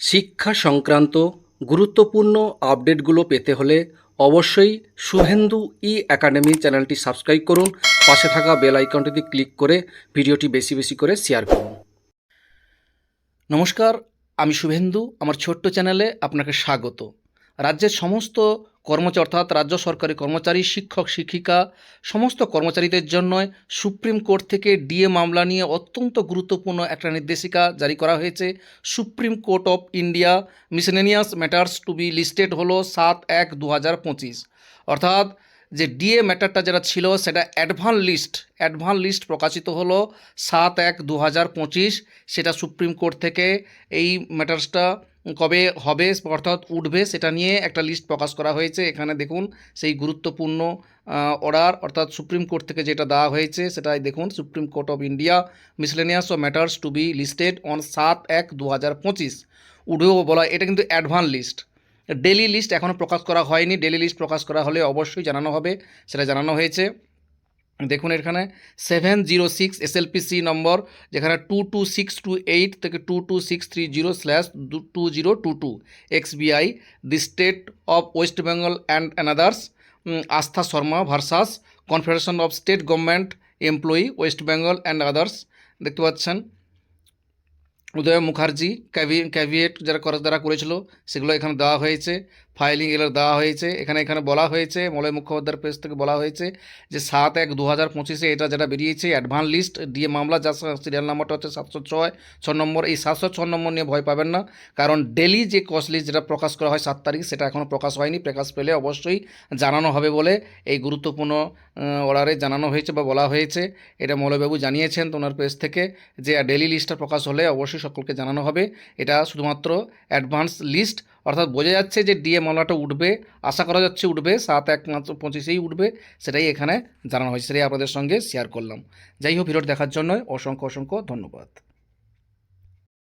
শিক্ষা সংক্রান্ত গুরুত্বপূর্ণ আপডেটগুলো পেতে হলে অবশ্যই শুভেন্দু ই অ্যাকাডেমি চ্যানেলটি সাবস্ক্রাইব করুন। পাশে থাকা বেল আইকনটিতে ক্লিক করে ভিডিওটি বেশি বেশি করে শেয়ার করুন। নমস্কার, আমি শুভেন্দু। আমার ছোট্ট চ্যানেলে আপনাকে স্বাগত। রাজ্যের সমস্ত কর্মচারী অর্থাৎ রাজ্য সরকারি কর্মচারী, শিক্ষক, শিক্ষিকা, সমস্ত কর্মচারীদের জন্য সুপ্রিম কোর্ট থেকে ডিএ মামলা নিয়ে অত্যন্ত গুরুত্বপূর্ণ একটা নির্দেশিকা জারি করা হয়েছে। Supreme court of India miscellaneous matters to be listed হলো সাত এক দু অর্থাৎ যে ডিএ ম্যাটারটা যেটা ছিল, সেটা অ্যাডভান্স লিস্ট অ্যাডভান্স লিস্ট প্রকাশিত হলো সাত এক দু সেটা সুপ্রিম কোর্ট থেকে এই ম্যাটার্সটা কবে হবে, অর্থাৎ উঠবে সেটা নিয়ে একটা লিস্ট প্রকাশ করা হয়েছে। এখানে দেখুন, সেই গুরুত্বপূর্ণ অর্ডার অর্থাৎ সুপ্রিম কোর্ট থেকে যেটা দেওয়া হয়েছে সেটাই দেখুন, supreme court of India miscellaneous O matters to be listed on সাত এক দু হাজার পঁচিশ। উঠেও বলা, এটা কিন্তু অ্যাডভান্স লিস্ট ডেলি লিস্ট এখনও প্রকাশ করা হয়নি। ডেলি লিস্ট প্রকাশ করা হলে অবশ্যই জানানো হবে, সেটা জানানো হয়েছে। দেখুন এখানে seven zero six SLPC number যেখানে two two six two eight থেকে two two six three zero slash two zero two two XBI the state of West Bengal and anothers Astha Sharma versus confederation of state government employee West Bengal and others দেখতে পাচ্ছেন? উদয় Mukherjee, ক্যাভি, caveat যারা যারা করেছিল, সেগুলো এখানে দেওয়া হয়েছে। Filing এগুলো দেওয়া হয়েছে। এখানে এখানে বলা হয়েছে, মলয় মুখোপাধ্যায়ের প্রেস থেকে বলা হয়েছে যে সাত এক দু হাজার পঁচিশে এটা যেটা বেরিয়েছে অ্যাডভান্স লিস্ট দিয়ে মামলা যার সিরিয়াল নাম্বারটা হচ্ছে সাতশো ছয়, ছ নম্বর। এই সাতশো ছ নম্বর নিয়ে ভয় পাবেন না, কারণ ডেলি যে কস্ট লিস্ট যেটা প্রকাশ করা হয় সাত তারিখ, সেটা এখনও প্রকাশ হয়নি। প্রকাশ পেলে অবশ্যই জানানো হবে বলে এই গুরুত্বপূর্ণ অর্ডারে জানানো হয়েছে বা বলা হয়েছে। এটা মৌলবাবু জানিয়েছেন তো ওনার প্রেস থেকে যে ডেলি লিস্টটা প্রকাশ হলে অবশ্যই সকলকে জানানো হবে। এটা শুধুমাত্র অ্যাডভান্স লিস্ট অর্থাৎ বোঝা যাচ্ছে যে ডিএ মামলাটা উঠবে, আশা করা যাচ্ছে উঠবে, সাত এক মাত্র পঁচিশেই উঠবে, সেটাই এখানে জানানো হয়েছে, সেটাই আপনাদের সঙ্গে শেয়ার করলাম। যাই হোক, ভিডিওটি দেখার জন্য অসংখ্য অসংখ্য ধন্যবাদ।